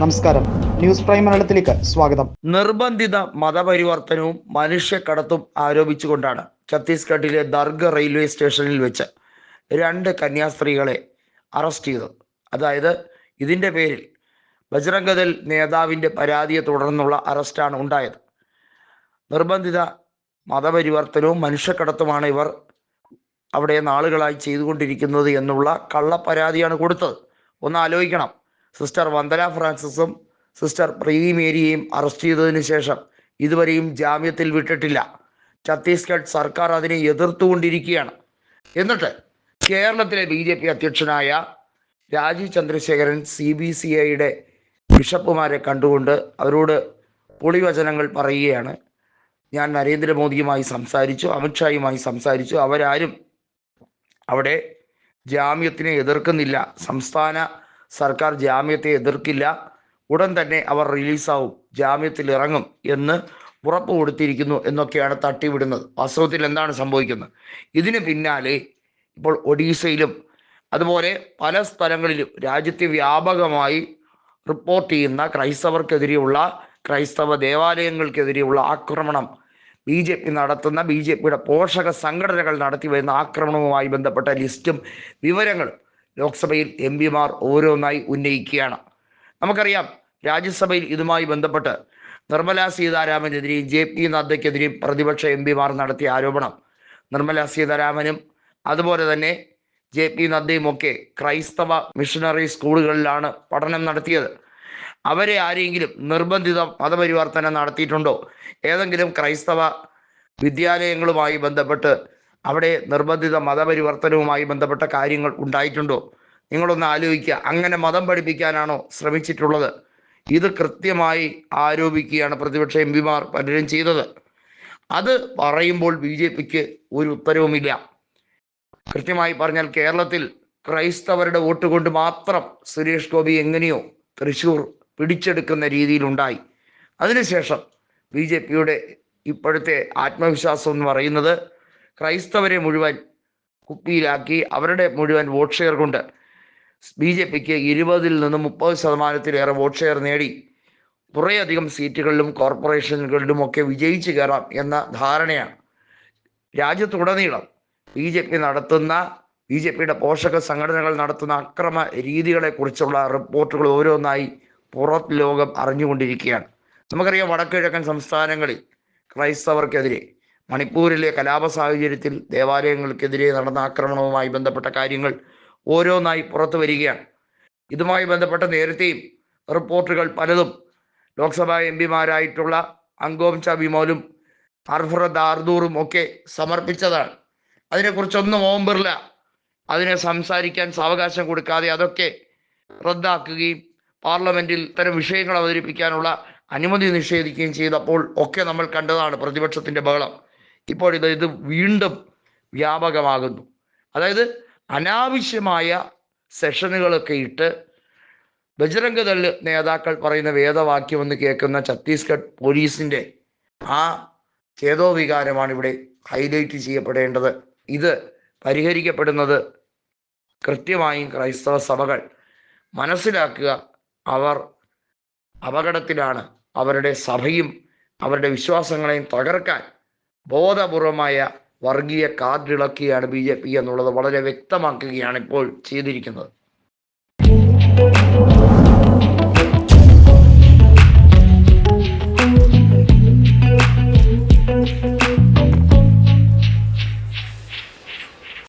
നമസ്കാരം. News prime മലയാളത്തിലേക്ക് സ്വാഗതം. നിർബന്ധിത മതപരിവർത്തനവും മനുഷ്യക്കടത്തും ആരോപിച്ചുകൊണ്ടാണ് ഛത്തീസ്ഗഡിലെ ദർഗ റെയിൽവേ സ്റ്റേഷനിൽ വെച്ച് രണ്ട് കന്യാസ്ത്രീകളെ അറസ്റ്റ് ചെയ്തത്. അതായത് ഇതിന്റെ പേരിൽ ബജ്രംഗദൽ നേതാവിന്റെ പരാതിയെ തുടർന്നുള്ള അറസ്റ്റാണ് ഉണ്ടായത്. നിർബന്ധിത മതപരിവർത്തനവും മനുഷ്യക്കടത്തുമാണ് ഇവർ അവിടെ നാളുകളായി ചെയ്തുകൊണ്ടിരിക്കുന്നത് എന്നുള്ള കള്ളപ്പരാതിയാണ് കൊടുത്തത്. ഒന്ന് ആലോചിക്കണം. സിസ്റ്റർ വന്ദന ഫ്രാൻസിസും സിസ്റ്റർ പ്രീതി മേരിയെയും അറസ്റ്റ് ചെയ്തതിനു ശേഷം ഇതുവരെയും ജാമ്യത്തിൽ വിട്ടിട്ടില്ല. ഛത്തീസ്ഗഡ് സർക്കാർ അതിനെ എതിർത്തുകൊണ്ടിരിക്കുകയാണ്. എന്നിട്ട് കേരളത്തിലെ ബി ജെ പി അധ്യക്ഷനായ Rajeev Chandrasekhar C B C ഐയുടെ ബിഷപ്പുമാരെ കണ്ടുകൊണ്ട് അവരോട് പൊളിവചനങ്ങൾ പറയുകയാണ്. ഞാൻ നരേന്ദ്രമോദിയുമായി സംസാരിച്ചു അമിത്ഷായുമായി സംസാരിച്ചു. അവരാരും അവിടെ ജാമ്യത്തിനെ എതിർക്കുന്നില്ല. സംസ്ഥാന സർക്കാർ ജാമ്യത്തെ എതിർക്കില്ല. ഉടൻ തന്നെ അവർ റിലീസാവും. ജാമ്യത്തിൽ ഇറങ്ങും എന്ന് ഉറപ്പ് കൊടുത്തിരിക്കുന്നു എന്നൊക്കെയാണ് തട്ടിവിടുന്നത്. വാസ്തവത്തിൽ എന്താണ് സംഭവിക്കുന്നത്? ഇതിന് പിന്നാലെ ഇപ്പോൾ ഒഡീസയിലും അതുപോലെ പല സ്ഥലങ്ങളിലും രാജ്യത്തെ വ്യാപകമായി റിപ്പോർട്ട് ചെയ്യുന്ന ക്രൈസ്തവർക്കെതിരെയുള്ള ക്രൈസ്തവ ദേവാലയങ്ങൾക്കെതിരെയുള്ള ആക്രമണം. ബി ജെ പി നടത്തുന്ന ബി ജെ പിയുടെ പോഷക സംഘടനകൾ നടത്തി വരുന്ന ആക്രമണവുമായി ബന്ധപ്പെട്ട ലിസ്റ്റും വിവരങ്ങളും ലോക്സഭയിൽ എം പിമാർ ഓരോന്നായി ഉന്നയിക്കുകയാണ്. നമുക്കറിയാം രാജ്യസഭയിൽ ഇതുമായി ബന്ധപ്പെട്ട് നിർമ്മല സീതാരാമനെതിരെയും ജെ പി നദ്ദയ്ക്കെതിരെയും പ്രതിപക്ഷ എം പിമാർ നടത്തിയ ആരോപണം നിർമ്മല സീതാരാമനും അതുപോലെ തന്നെ ജെ പി നദ്ദയും ഒക്കെ ക്രൈസ്തവ മിഷണറി സ്കൂളുകളിലാണ് പഠനം നടത്തിയത്. അവരെ ആരെങ്കിലും നിർബന്ധിത മതപരിവർത്തനം നടത്തിയിട്ടുണ്ടോ? ഏതെങ്കിലും ക്രൈസ്തവ വിദ്യാലയങ്ങളുമായി ബന്ധപ്പെട്ട് അവിടെ നിർബന്ധിത മതപരിവർത്തനവുമായി ബന്ധപ്പെട്ട കാര്യങ്ങൾ ഉണ്ടായിട്ടുണ്ടോ? നിങ്ങളൊന്ന് ആലോചിക്കുക. അങ്ങനെ മതം പഠിപ്പിക്കാനാണോ ശ്രമിച്ചിട്ടുള്ളത്? ഇത് കൃത്യമായി ആരോപിക്കുകയാണ് പ്രതിപക്ഷ എം പിമാർ പലരും ചെയ്തത്. അത് പറയുമ്പോൾ ബി ജെ പിക്ക് ഒരു ഉത്തരവുമില്ല. കൃത്യമായി പറഞ്ഞാൽ കേരളത്തിൽ ക്രൈസ്തവരുടെ വോട്ട് കൊണ്ട് മാത്രം സുരേഷ് ഗോപി എങ്ങനെയോ തൃശൂർ പിടിച്ചെടുക്കുന്ന രീതിയിലുണ്ടായി. അതിനുശേഷം ബി ജെ പിയുടെ ഇപ്പോഴത്തെ ആത്മവിശ്വാസം എന്ന് പറയുന്നത് ക്രൈസ്തവരെ മുഴുവൻ കുപ്പിയിലാക്കി അവരുടെ മുഴുവൻ വോട്ട് ഷെയർ കൊണ്ട് ബി ജെ പിക്ക് ഇരുപതിൽ നിന്ന് മുപ്പത് ശതമാനത്തിലേറെ വോട്ട് ഷെയർ നേടി. കുറേയധികം സീറ്റുകളിലും കോർപ്പറേഷനുകളിലും ഒക്കെ വിജയിച്ചു കയറാം എന്ന ധാരണയാണ് രാജ്യത്തുടനീളം ബി ജെ പി നടത്തുന്ന ബി ജെ പിയുടെ പോഷക സംഘടനകൾ നടത്തുന്ന അക്രമ രീതികളെക്കുറിച്ചുള്ള റിപ്പോർട്ടുകൾ ഓരോന്നായി പുറത്ത് ലോകം അറിഞ്ഞുകൊണ്ടിരിക്കുകയാണ്. നമുക്കറിയാം വടക്കിഴക്കൻ സംസ്ഥാനങ്ങളിൽ ക്രൈസ്തവർക്കെതിരെ മണിപ്പൂരിലെ കലാപ സാഹചര്യത്തിൽ ദേവാലയങ്ങൾക്കെതിരെ നടന്ന ആക്രമണവുമായി ബന്ധപ്പെട്ട കാര്യങ്ങൾ ഓരോന്നായി പുറത്തു വരികയാണ്. ഇതുമായി ബന്ധപ്പെട്ട നേരത്തെയും റിപ്പോർട്ടുകൾ പലതും ലോക്സഭാ എം പിമാരായിട്ടുള്ള അങ്കോം ചബിമോലും അർഫറദ് ആർദൂറും ഒക്കെ സമർപ്പിച്ചതാണ്. അതിനെക്കുറിച്ചൊന്നും ഓം അതിനെ സംസാരിക്കാൻ സാവകാശം കൊടുക്കാതെ അതൊക്കെ റദ്ദാക്കുകയും പാർലമെന്റിൽ ഇത്തരം വിഷയങ്ങൾ അവതരിപ്പിക്കാനുള്ള അനുമതി നിഷേധിക്കുകയും ചെയ്തപ്പോൾ ഒക്കെ നമ്മൾ കണ്ടതാണ് പ്രതിപക്ഷത്തിന്റെ ബഹളം. ഇപ്പോൾ ഇത് ഇത് വീണ്ടും വ്യാപകമാകുന്നു. അതായത് അനാവശ്യമായ സെഷനുകളൊക്കെ ഇട്ട് ബജരംഗ ദൾ നേതാക്കൾ പറയുന്ന വേദവാക്യം എന്ന് കേൾക്കുന്ന ഛത്തീസ്ഗഡ് പോലീസിന്റെ ആ ചേതോവികാരമാണ് ഇവിടെ ഹൈലൈറ്റ് ചെയ്യപ്പെടേണ്ടത്. ഇത് പരിഹരിക്കപ്പെടുന്നത് കൃത്യമായും ക്രൈസ്തവ സഭകൾ മനസ്സിലാക്കുക അവർ അപകടത്തിലാണ്. അവരുടെ സഭയും അവരുടെ വിശ്വാസങ്ങളെയും തകർക്കാൻ ബോധപൂർവമായ വർഗീയ കാർഡിളക്കിയാണ് ബി ജെ പി എന്നുള്ളത് വളരെ വ്യക്തമാക്കുകയാണ് ഇപ്പോൾ ചെയ്തിരിക്കുന്നത്.